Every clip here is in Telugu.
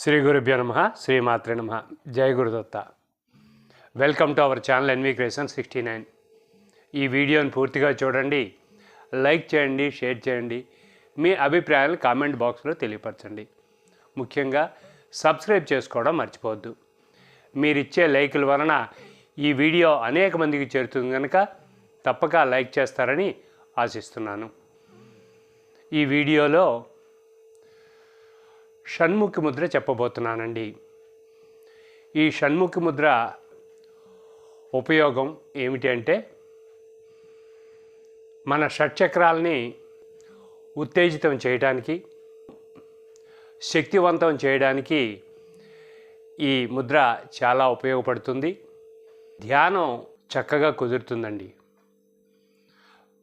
శ్రీ గురుభ్యో నమ శ్రీమాతృ నమ. జయ Gurudatta. Welcome to our channel NV creation sixty nine ఈ వీడియోని పూర్తిగా చూడండి లైక్ చేయండి షేర్ చేయండి మీ అభిప్రాయాలు కామెంట్ బాక్స్లో తెలియపరచండి. ముఖ్యంగా సబ్స్క్రైబ్ చేసుకోవడం మర్చిపోవద్దు. మీరిచ్చే లైకుల వలన ఈ వీడియో అనేక మందికి చేరుతుంది కనుక తప్పక లైక్ చేస్తారని ఆశిస్తున్నాను. ఈ వీడియోలో షణ్ముఖి ముద్ర చెప్పబోతున్నానండి. ఈ షణ్ముఖి ముద్ర ఉపయోగం ఏమిటి అంటే మన షట్చక్రాల్ని ఉత్తేజితం చేయడానికి శక్తివంతం చేయడానికి ఈ ముద్ర చాలా ఉపయోగపడుతుంది. ధ్యానం చక్కగా కుదురుతుందండి.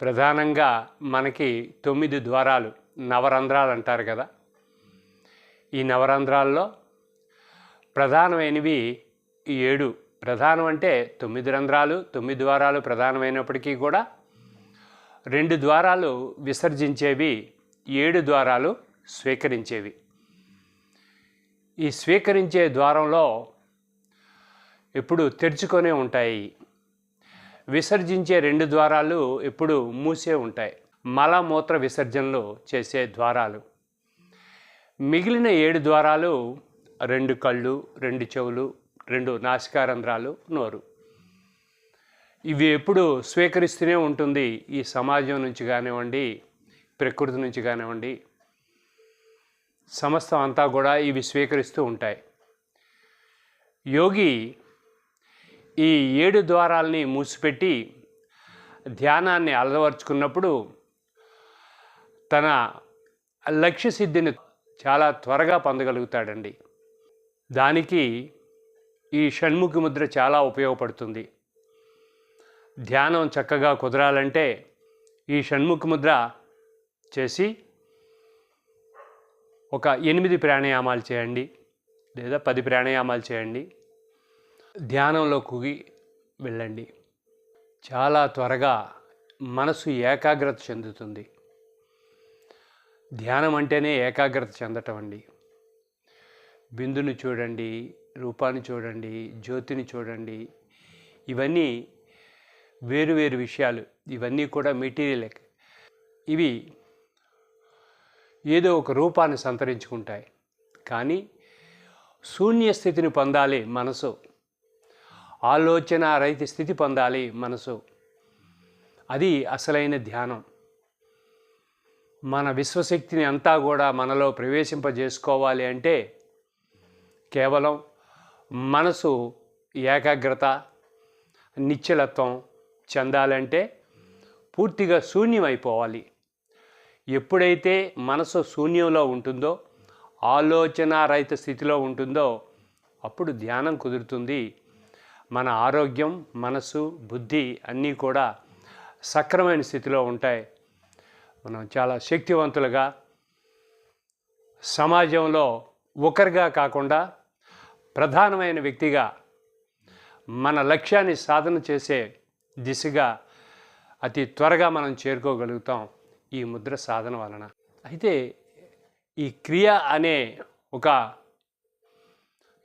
ప్రధానంగా మనకి తొమ్మిది ద్వారాలు నవరంధ్రాలు అంటారు కదా. ఈ నవరంధ్రాల్లో ప్రధానమైనవి ఈ ఏడు. ప్రధానం అంటే తొమ్మిది రంధ్రాలు తొమ్మిది ద్వారాలు ప్రధానమైనప్పటికీ కూడా రెండు ద్వారాలు విసర్జించేవి ఏడు ద్వారాలు స్వీకరించేవి. ఈ స్వీకరించే ద్వారంలో ఎప్పుడు తెరుచుకొనే ఉంటాయి. విసర్జించే రెండు ద్వారాలు ఎప్పుడు మూసే ఉంటాయి. మలమూత్ర విసర్జనలు చేసే ద్వారాలు. మిగిలిన ఏడు ద్వారాలు రెండు కళ్ళు రెండు చెవులు రెండు నాసికారంధ్రాలు నోరు. ఇవి ఎప్పుడు స్వీకరిస్తూనే ఉంటుంది ఈ సమాజం నుంచి కానివ్వండి ప్రకృతి నుంచి కానివ్వండి. సమస్తం అంతా కూడా ఇవి స్వీకరిస్తూ ఉంటాయి. యోగి ఈ ఏడు ద్వారాల్ని మూసిపెట్టి ధ్యానాన్ని అలవరుచుకున్నప్పుడు తన లక్ష్య సిద్ధిని చాలా త్వరగా పొందగలుగుతాడండి. దానికి ఈ షణ్ముఖి ముద్ర చాలా ఉపయోగపడుతుంది. ధ్యానం చక్కగా కుదరాలంటే ఈ షణ్ముఖి ముద్ర చేసి ఒక ఎనిమిది ప్రాణాయామాలు చేయండి లేదా పది ప్రాణాయామాలు చేయండి. ధ్యానంలోకి వెళ్ళండి. చాలా త్వరగా మనసు ఏకాగ్రత చెందుతుంది. ధ్యానం అంటేనే ఏకాగ్రత చెందటం అండి. బిందుని చూడండి రూపాన్ని చూడండి జ్యోతిని చూడండి ఇవన్నీ వేరు వేరు విషయాలు. ఇవన్నీ కూడా మెటీరియల్. ఇవి ఏదో ఒక రూపాన్ని సంతరించుకుంటాయి. కానీ శూన్య స్థితిని పొందాలి మనసు. ఆలోచన రహిత స్థితి పొందాలి మనసు. అది అసలైన ధ్యానం. మన విశ్వశక్తిని అంతా కూడా మనలో ప్రవేశింపజేసుకోవాలి అంటే కేవలం మనసు ఏకాగ్రత నిశ్చలత్వం చెందాలంటే పూర్తిగా శూన్యమైపోవాలి. ఎప్పుడైతే మనసు శూన్యంలో ఉంటుందో ఆలోచన రహిత స్థితిలో ఉంటుందో అప్పుడు ధ్యానం కుదురుతుంది. మన ఆరోగ్యం మనసు బుద్ధి అన్నీ కూడా సక్రమైన స్థితిలో ఉంటాయి. మనం చాలా శక్తివంతులుగా సమాజంలో ఒకరిగా కాకుండా ప్రధానమైన వ్యక్తిగా మన లక్ష్యాన్ని సాధన చేసే దిశగా అతి త్వరగా మనం చేరుకోగలుగుతాం ఈ ముద్ర సాధన వలన. అయితే ఈ క్రియ అనే ఒక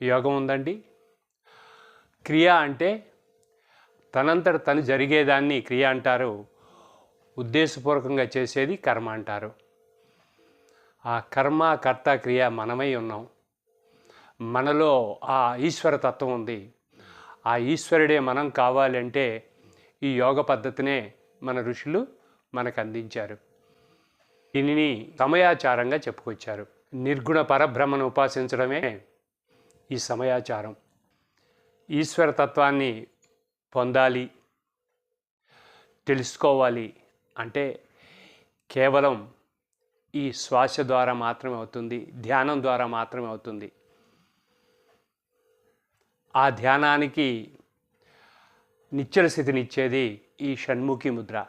యోగం ఉందండి. క్రియ అంటే తనంతట తను జరిగేదాన్ని క్రియ అంటారు. ఉద్దేశపూర్వకంగా చేసేది కర్మ అంటారు. ఆ కర్మ కర్త క్రియ మనమై ఉన్నాం. మనలో ఆ ఈశ్వర తత్వం ఉంది. ఆ ఈశ్వరుడే మనం కావాలంటే ఈ యోగ పద్ధతినే మన ఋషులు మనకు అందించారు. దీనిని సమయాచారంగా చెప్పుకొచ్చారు. నిర్గుణ పరబ్రహ్మను ఉపాసించడమే ఈ సమయాచారం. ఈశ్వర తత్వాన్ని పొందాలి తెలుసుకోవాలి అంటే కేవలం ఈ శ్వాస ద్వారా మాత్రమే అవుతుంది ధ్యానం ద్వారా మాత్రమే అవుతుంది. ఆ ధ్యానానికి నిశ్చల స్థితినిచ్చేది ఈ షణ్ముఖి ముద్ర.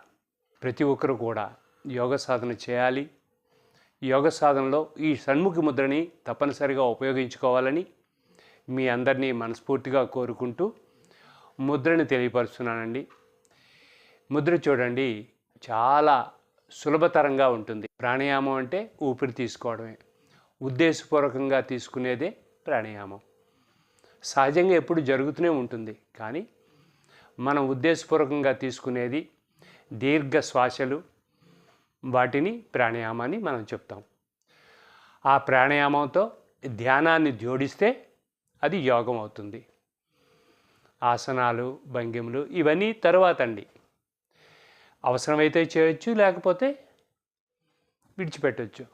ప్రతి ఒక్కరు కూడా యోగ సాధన చేయాలి. యోగ సాధనలో ఈ షణ్ముఖి ముద్రని తప్పనిసరిగా ఉపయోగించుకోవాలని మీ అందరినీ మనస్ఫూర్తిగా కోరుకుంటూ ముద్రని తెలియపరుస్తున్నానండి. ముద్ర చూడండి. చాలా సులభతరంగా ఉంటుంది. ప్రాణాయామం అంటే ఊపిరి తీసుకోవడమే. ఉద్దేశపూర్వకంగా తీసుకునేదే ప్రాణాయామం. సహజంగా ఎప్పుడు జరుగుతూనే ఉంటుంది. కానీ మనం ఉద్దేశపూర్వకంగా తీసుకునేది దీర్ఘ శ్వాసలు వాటిని ప్రాణాయామాన్ని మనం చెప్తాం. ఆ ప్రాణాయామంతో ధ్యానాన్ని జోడిస్తే అది యోగం అవుతుంది. ఆసనాలు భంగిములు ఇవన్నీ తర్వాత అండి అవసరమైతే చేయొచ్చు లేకపోతే విడిచిపెట్టవచ్చు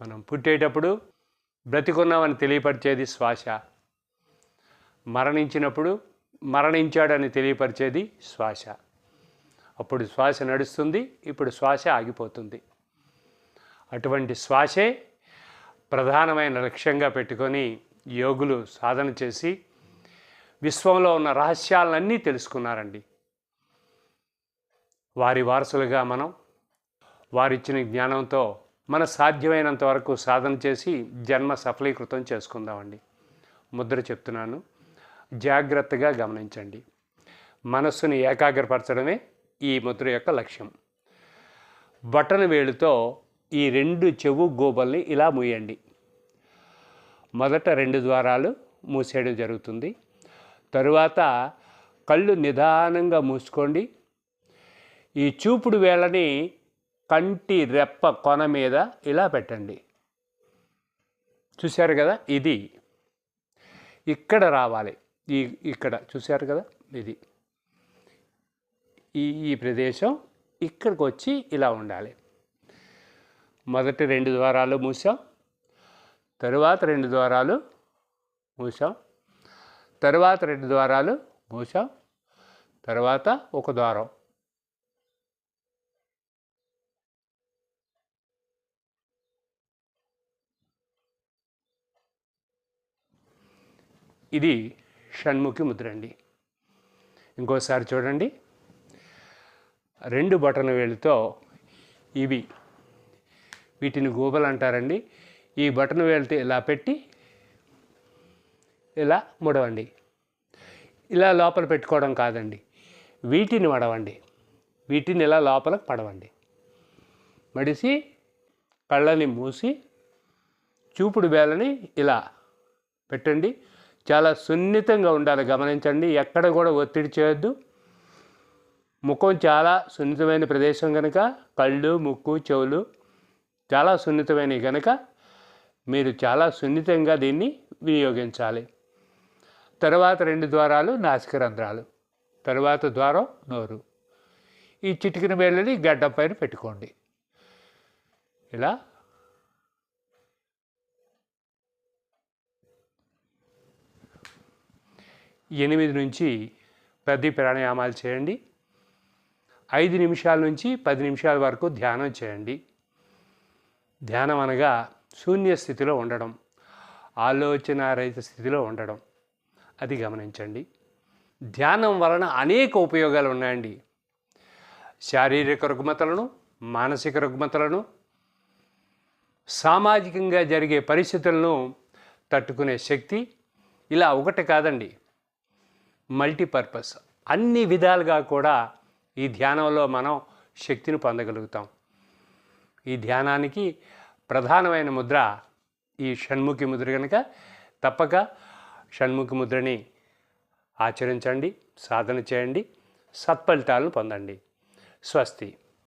మనం పుట్టేటప్పుడు బ్రతికున్నామని తెలియపరిచేది శ్వాస. మరణించినప్పుడు మరణించాడని తెలియపరిచేది శ్వాస. అప్పుడు శ్వాస నడుస్తుంది ఇప్పుడు శ్వాస ఆగిపోతుంది. అటువంటి శ్వాసే ప్రధానమైన లక్ష్యంగా పెట్టుకొని యోగులు సాధన చేసి విశ్వంలో ఉన్న రహస్యాలన్నీ తెలుసుకున్నారండి. వారి వారసులుగా మనం వారిచ్చిన జ్ఞానంతో మన సాధ్యమైనంత వరకు సాధన చేసి జన్మ సఫలీకృతం చేసుకుందామండి. ముద్ర చెప్తున్నాను. జాగ్రత్తగా గమనించండి. మనస్సుని ఏకాగ్రపరచడమే ఈ ముద్ర యొక్క లక్ష్యం. బటన్ వేలుతో ఈ రెండు చెవు గోబల్ని ఇలా మూయండి. మొదట రెండు ద్వారాలు మూసేయడం జరుగుతుంది. తరువాత కళ్ళు నిదానంగా మూసుకోండి. ఈ చూపుడు వేళని కంటి రెప్ప కొన మీద ఇలా పెట్టండి. చూశారు కదా? ఇది. ఇక్కడ రావాలి. ఈ ఇక్కడ. చూశారు కదా? ఇది. ఈ ఈ ప్రదేశం ఇక్కడికి వచ్చి ఇలా ఉండాలి. మొదటి రెండు ద్వారాలు మూసాం. తరువాత రెండు ద్వారాలు మూసాం. తరువాత రెండు ద్వారాలు మూసాం. తర్వాత ఒక ద్వారం. ఇది షణ్ముఖి ముద్ర అండి. ఇంకోసారి చూడండి. రెండు బటన్ వేలుతో ఇవి వీటిని గూబలు అంటారండి. ఈ బటన్ వేలుతో ఇలా పెట్టి ఇలా ముడవండి. ఇలా లోపల పెట్టుకోవడం కాదండి. వీటిని మడవండి. వీటిని ఇలా లోపలకు పడవండి. మడిసి కళ్ళని మూసి చూపుడు వేలని ఇలా పెట్టండి. చాలా సున్నితంగా ఉండాలి. గమనించండి ఎక్కడ కూడా ఒత్తిడి చేయొద్దు. ముఖం చాలా సున్నితమైన ప్రదేశం కనుక కళ్ళు ముక్కు చెవులు చాలా సున్నితమైనవి కనుక మీరు చాలా సున్నితంగా దీన్ని వినియోగించాలి. తర్వాత రెండు ద్వారాలు నాసికరంధ్రాలు తర్వాత ద్వారం నోరు. ఈ చిటికిన వేళ్ళని గడ్డం పైన పెట్టుకోండి. ఇలా ఎనిమిది నుంచి పది ప్రాణాయామాలు చేయండి. ఐదు నిమిషాల నుంచి పది నిమిషాల వరకు ధ్యానం చేయండి. ధ్యానం అనగా శూన్య స్థితిలో ఉండడం ఆలోచన రహిత స్థితిలో ఉండడం. అది గమనించండి. ధ్యానం వలన అనేక ఉపయోగాలు ఉన్నాయండి. శారీరక రుగ్మతలను మానసిక రుగ్మతలను సామాజికంగా జరిగే పరిస్థితులను తట్టుకునే శక్తి ఇలా ఒకటి కాదండి. మల్టీపర్పస్ అన్ని విధాలుగా కూడా ఈ ధ్యానంలో మనం శక్తిని పొందగలుగుతాం. ఈ ధ్యానానికి ప్రధానమైన ముద్ర ఈ షణ్ముఖి ముద్ర కనుక తప్పక షణ్ముఖి ముద్రని ఆచరించండి సాధన చేయండి సత్ఫలితాలను పొందండి. స్వస్తి.